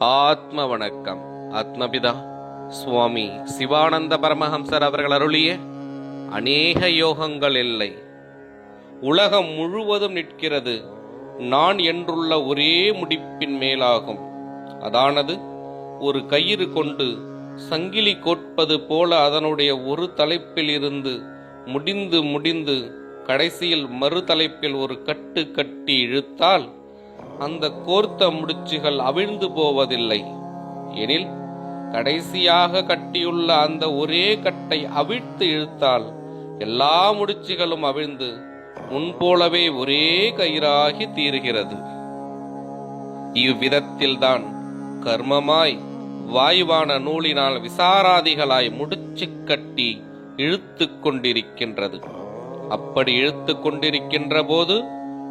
ஆத்ம வணக்கம் ஆத்மபிதா. சுவாமி சிவானந்த பரமஹம்சர் அவர்கள் அருளிய அநேக யோகங்கள் இல்லை. உலகம் முழுவதும் நிற்கிறது. நான் என்றுள்ள ஒரே முடிப்பின் மேலாகும். அதானது ஒரு கயிறு கொண்டு சங்கிலி கோட்பது போல அதனுடைய ஒரு தலைப்பில் இருந்து முடிந்து முடிந்து கடைசியில் மறு தலைப்பில் ஒரு கட்டு கட்டி இழுத்தால் அந்த கோர்த்த முடிச்சுகள் அவிழ்ந்து போவதில்லை. எனில் கடைசியாக கட்டியுள்ள அந்த ஒரே கட்டை அவிழ்த்து இழுத்தால் எல்லா முடிச்சுகளும் அவிழ்ந்து முன்போலவே ஒரே கயிறாகி தீருகிறது. இவ்விதத்தில்தான் கர்மமாய் வாயுவான நூலினால் விசாராதிகளாய் முடிச்சு கட்டி இழுத்து கொண்டிருக்கின்றது. அப்படி இழுத்து கொண்டிருக்கின்ற போது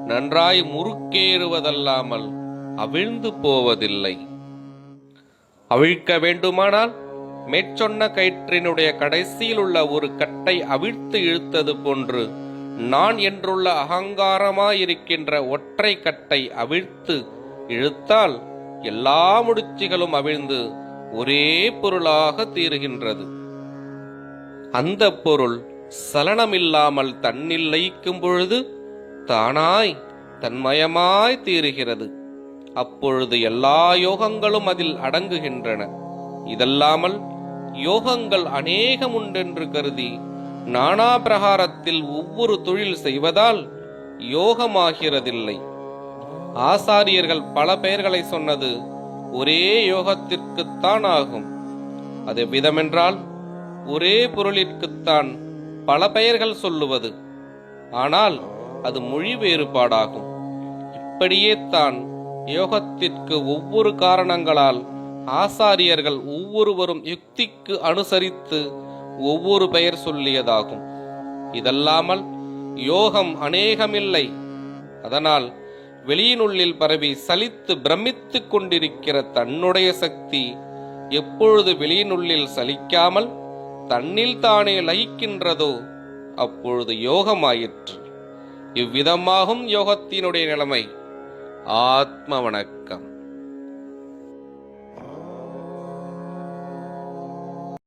நன்றாய் முறுக்கேறுவதல்லாமல் அவிழ்ந்து போவதில்லை. அவிழ்க்க வேண்டுமானால் மேற்சொன்ன கயிற்றினுடைய கடைசியில் உள்ள ஒரு கட்டை அவிழ்த்து இழுத்தது போன்று நான் என்றுள்ள அகங்காரமாயிருக்கின்ற ஒற்றை கட்டை அவிழ்த்து இழுத்தால் எல்லா முடிச்சுகளும் அவிழ்ந்து ஒரே பொருளாக தீருகின்றது. அந்த பொருள் சலனமில்லாமல் தன்னில் லயிக்கும் பொழுது தானாய் தன்மயமாய் தீருகிறது. அப்பொழுது எல்லா யோகங்களும் அதில் அடங்குகின்றன. இதல்லாமல் யோகங்கள் அநேகம் உண்டென்று கருதி நானா பிரகாரத்தில் ஒவ்வொரு தொழில் செய்வதால் யோகமாகிறதில்லை. ஆசாரியர்கள் பல பெயர்களை சொன்னது ஒரே யோகத்திற்குத்தான் ஆகும். அது விதமென்றால் ஒரே பொருளிற்குத்தான் பல பெயர்கள் சொல்லுவது. ஆனால் அது மொழி வேறுபாடாகும். இப்படியே தான் யோகத்திற்கு ஒவ்வொரு காரணங்களால் ஆசாரியர்கள் ஒவ்வொருவரும் யுக்திக்கு அனுசரித்து ஒவ்வொரு பெயர் சொல்லியதாகும். இதல்லாமல் யோகம் அநேகமில்லை. அதனால் வெளியினுள்ளில் பரவி சலித்து பிரமித்து கொண்டிருக்கிற தன்னுடைய சக்தி எப்பொழுது வெளியினுள்ளில் சலிக்காமல் தன்னில் தானே லயிக்கின்றதோ அப்பொழுது யோகமாயிற்று. இவ்விதமாகும் யோகத்தினுடைய நிலைமை. ஆத்ம வணக்கம்.